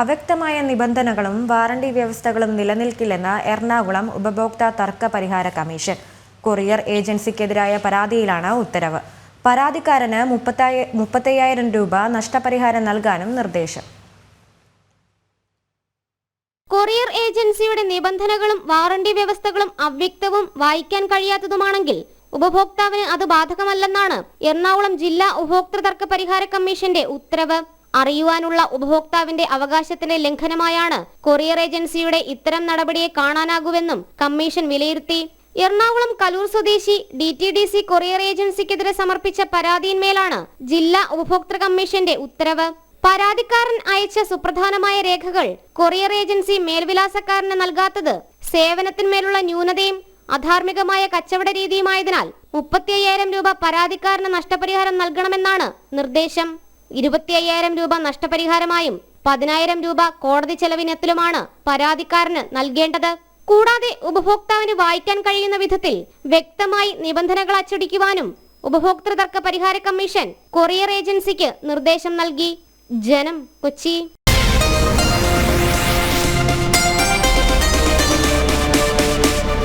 അവ്യക്തമായ നിബന്ധനകളും വാറണ്ടി വ്യവസ്ഥകളും നിലനിൽക്കില്ലെന്ന് എറണാകുളം ഉപഭോക്തൃ തർക്ക പരിഹാര കമ്മീഷൻ. കൊറിയർ ഏജൻസിക്കെതിരായ പരാതിയിലാണ് ഉത്തരവ്. പരാതിക്കാരന് മുപ്പത്തായ മുപ്പത്തയ്യായിരം രൂപ നഷ്ടപരിഹാരം നൽകാനും നിർദ്ദേശം. കൊറിയർ ഏജൻസിയുടെ നിബന്ധനകളും വാറണ്ടി വ്യവസ്ഥകളും അവ്യക്തവും വായിക്കാൻ കഴിയാത്തതുമാണെങ്കിൽ ഉപഭോക്താവിന് അത് ബാധകമല്ലെന്നാണ് എറണാകുളം ജില്ലാ ഉപഭോക്തൃ തർക്ക പരിഹാര കമ്മീഷന്റെ ഉത്തരവ്. അറിയുവാനുള്ള ഉപഭോക്താവിന്റെ അവകാശത്തിന്റെ ലംഘനമായാണ് കൊറിയർ ഏജൻസിയുടെ ഇത്തരം നടപടിയെ കാണാനാകുവെന്നും കമ്മീഷൻ വിലയിരുത്തി. എറണാകുളം കലൂർ സ്വദേശി D T D C courier ഏജൻസിക്കെതിരെ സമർപ്പിച്ച പരാതിയിന്മേലാണ് ജില്ലാ ഉപഭോക്തൃ കമ്മീഷന്റെ ഉത്തരവ്. പരാതിക്കാരൻ അയച്ച സുപ്രധാനമായ രേഖകൾ കൊറിയർ ഏജൻസി മേൽവിലാസക്കാരന് നൽകാത്തത് സേവനത്തിന്മേലുള്ള ന്യൂനതയും അധാർമികമായ കച്ചവട രീതിയുമായതിനാൽ മുപ്പത്തിയ്യായിരം രൂപ പരാതിക്കാരന് നഷ്ടപരിഹാരം നൽകണമെന്നാണ് നിർദ്ദേശം. ഇരുപത്തി അയ്യായിരം രൂപ നഷ്ടപരിഹാരമായും പതിനായിരം രൂപ കോടതി ചെലവിനത്തിലുമാണ് പരാതിക്കാരന് നൽകേണ്ടത്. കൂടാതെ ഉപഭോക്താവിന് വായിക്കാൻ കഴിയുന്ന വിധത്തിൽ വ്യക്തമായി നിബന്ധനകൾ അച്ചടിക്കുവാനും ഉപഭോക്തൃ തർക്ക പരിഹാര കമ്മീഷൻ കൊറിയർ ഏജൻസിക്ക് നിർദ്ദേശം നൽകി. ജനം കൊച്ചി.